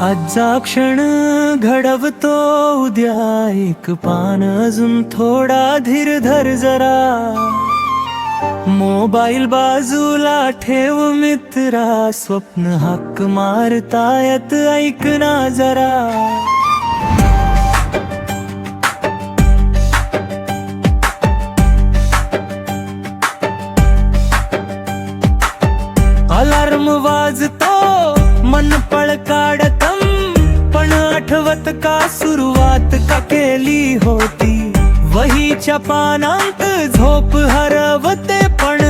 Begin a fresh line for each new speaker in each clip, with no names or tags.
आजचा क्षण घडवतो उद्या. एक पान अजून थोडा धीर धर जरा. मोबाईल बाजूला ठेव मित्रा. स्वप्न हक्क मारतायत ऐक ना जरा. अलार्म वाजतो. मन पळ काढत का सुरुवात का केली होती? वहीच्या चपानात झोप हरवते पण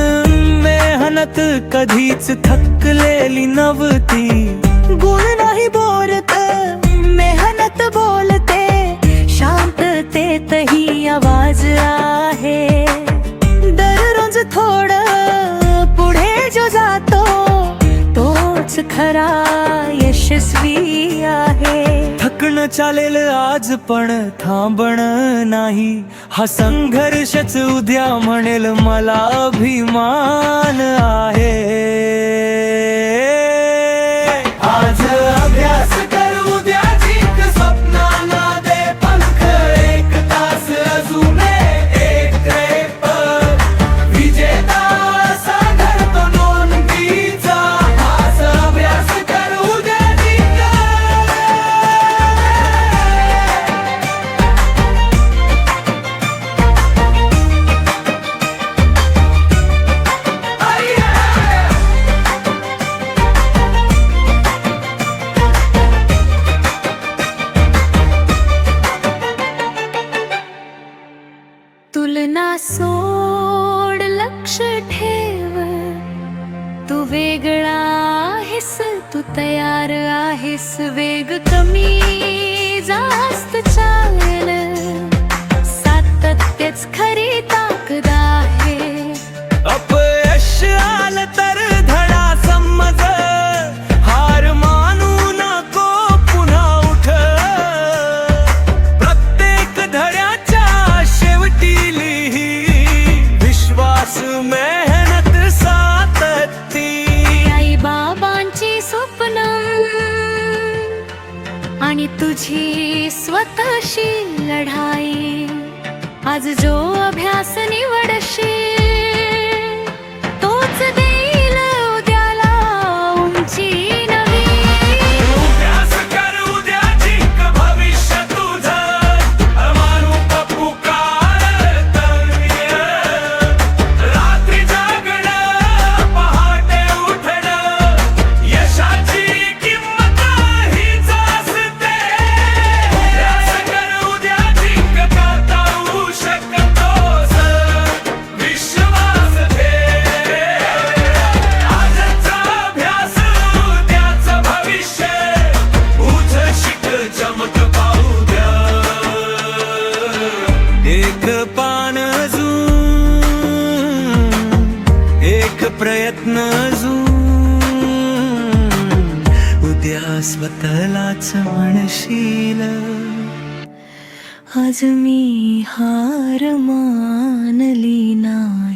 मेहनत कधीच थकलेली नव्हती.
गुण नाही बोलत मेहनत बोलते शांततेतही आवाज आहे. दररोज थोड पुढे जो जातो तोच खरा यशस्वी
थकणं चालेल आज पण थांबण नाही. हा संघर्षच उद्या म्हणेल मला अभिमान आहे.
तुलना सोड लक्ष ठेव. तू वेगळा आहेस तू तयार आहेस. वेग कमी जास्त चालेल सातत्यच आणि तुझी स्वतःशी लढाई. आज जो अभ्यास निवडशील
प्रयत्न उद्या स्वतःलाच म्हणशील.
आज मी हार मानली नाही.